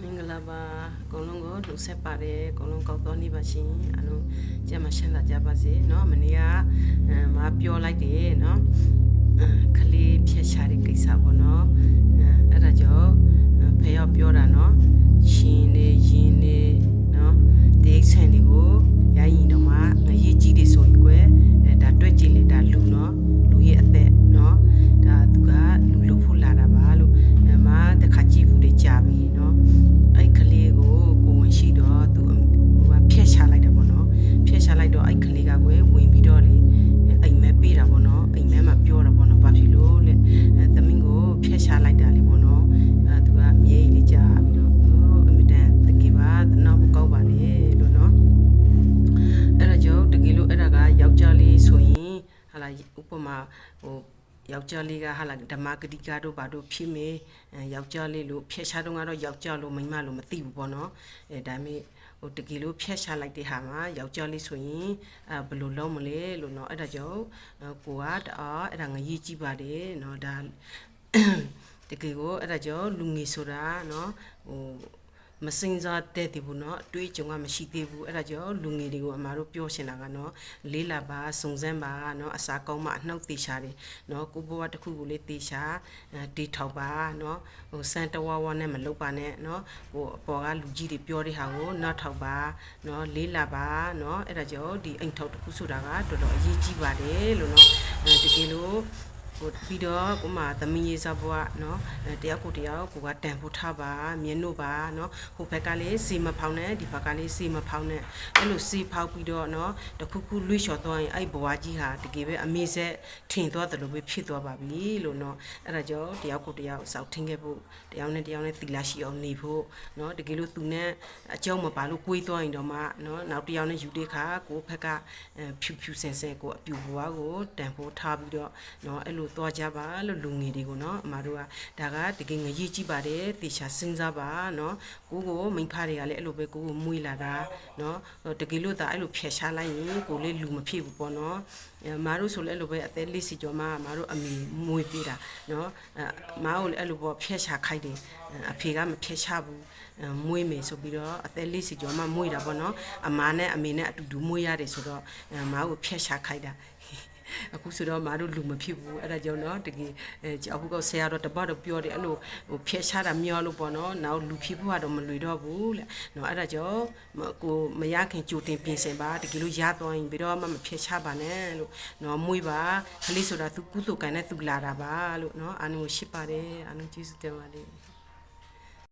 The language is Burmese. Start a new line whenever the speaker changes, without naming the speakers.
မင်္ဂလာပါအကုန်လုံးကိုလူဆက်ပါတယ်အကုန်လုံးကောက်တော်နေပါရှင်အလုံးကြမ်းမရှင်းတာကြပါစေเนาะမနေ့ကအဲမပြောလိုက်တယ်เนาะအဲခလေးဖြတ်ချတဲ့ကိစ္စပေါ့เนาะအဲအဲ့ဒါကြောင့်ဖះပြောတာเนาะရှင်နေရင် လာဥပမာဟို ယောက်ျားလေးကဟာလာဓမ္မဂတိကာတို့ဘာတို့ဖြစ်မေအဲယောက်ျားလေးလို့ဖျက်ချတော့ကတော့ယောက်ျားလို့မိန်းမလို့မသိဘူးပေါ့နော်အဲဒါပေမဲ့ဟိုတကယ်လို့ဖျက်ချလိုက်တဲ့ဟာမှာယောက်ျားလေးဆိုရင်အဲဘယ်လိုလုပ်မလဲလို့เนาะအဲ့ဒါကြောင့်အဲကိုကတအားအဲ့ဒါငရေးကြည့်ပါတယ်เนาะဒါတကယ်ကိုအဲ့ဒါကြောင့်လူငယ်ဆိုတာเนาะဟို မစင်စားတဲ့ဒီဘူးเนาะအတွေးကြုံကမရှိသေးဘူးအဲ့ဒါကြောင့်လူငယ်တွေကိုအမားတို့ပြောရှင်တာကเนาะလေးလာပါစုံစမ်းပါเนาะအစာကောင်းမှအနှုတ်သေးရှာတယ်เนาะကိုဘဝတစ်ခုကိုလေးသေးရှာအဲတီထောက်ပါเนาะဟိုစန်တဝဝနဲ့မလုပ်ပါနဲ့เนาะဟိုအပေါ်ကလူကြီးတွေပြောတဲ့ဟာကိုနောက်ထောက်ပါเนาะလေးလာပါเนาะအဲ့ဒါကြောင့်ဒီအိမ်ထောက်တစ်ခုဆိုတာကတော်တော်အရေးကြီးပါတယ်လို့เนาะအဲတကယ်လို့ ဟိုပြီးတော့ကိုမသမီးရေးစားဘွားเนาะအဲတယောက်ကိုတယောက်ကိုကတန်ဖို့ထားပါမြင်လို့ပါเนาะဟိုဘက်ကလေးစီမဖောင်းနဲ့ဒီဘက်ကလေးစီမဖောင်းနဲ့အဲ့လိုစီဖောက်ပြီးတော့เนาะတခုခုလွှိလျှော်သွားရင်အဲ့ဘွားကြီးဟာတကယ်ပဲအမေဆက်ထင်သွားတယ်လို့ပဲဖြစ်သွားပါပြီလို့เนาะအဲ့ဒါကြောင့်တယောက်ကိုတယောက်စောက်ထင်းခဲ့ဖို့တယောက်နဲ့တယောက်နဲ့သီလရှိအောင်နေဖို့เนาะတကယ်လို့သူနဲ့အကြောင်းမပါလို့ကိုွေးသွားရင်တော့မှเนาะနောက်တယောက်နဲ့ယူတဲ့ခါကိုဘက်ကအဲဖြူဖြူဆင်ဆင်ကိုအပြူဘွားကိုတန်ဖို့ထားပြီးတော့เนาะအဲ့လို သွားကြပါလို့လူငယ်တွေကိုနော်အမတို့ကဒါကတကယ်ငရေကြည့်ပါတယ်တေချာစဉ်းစားပါနော်ကိုကိုမိဖတွေကလည်းအဲ့လိုပဲကိုကိုမွေးလာတာနော်တကယ်လို့ဒါအဲ့လိုဖျက်ရှားလိုက်ရင်ကိုလေးလူမဖြစ်ဘူးပေါ့နော်မတို့ဆိုလည်းအဲ့လိုပဲအသက်လေးစီကျော်မှမတို့အမေမွေးပေးတာနော်မအားကိုလည်းအဲ့လိုပေါ့ဖျက်ရှားခိုက်တယ်အဖေကမဖျက်ရှားဘူးမွေးမယ်ဆိုပြီးတော့အသက်လေးစီကျော်မှမွေးတာပေါ့နော်အမားနဲ့အမေနဲ့အတူတူမွေးရတယ်ဆိုတော့မအားကိုဖျက်ရှားခိုက်တာ အခုဆိုတော့မားတို့လူမဖြစ်ဘူးအဲ့ဒါကြောင့်နော်တကယ်အဲကြောက်ခုကဆရာတော်တပတ်တော့ပြောတယ်အဲ့လိုဟိုဖျက်ချတာမျောလို့ပေါ့နော်နောက်လူဖြစ်ဖို့ကတော့မလွေတော့ဘူးလေနော်အဲ့ဒါကြောင့်ကိုမရခင်ကြိုတင်ပြင်ဆင်ပါတကယ်လို့ရသွားရင်ဘယ်တော့မှမဖျက်ချပါနဲ့လို့နော်မွေးပါခလေးဆိုတာသူကုသိုလ်ကံနဲ့သူလာတာပါလို့နော်အာနုရှိပါတယ်အာနုကျေးဇူးတင်ပါတယ်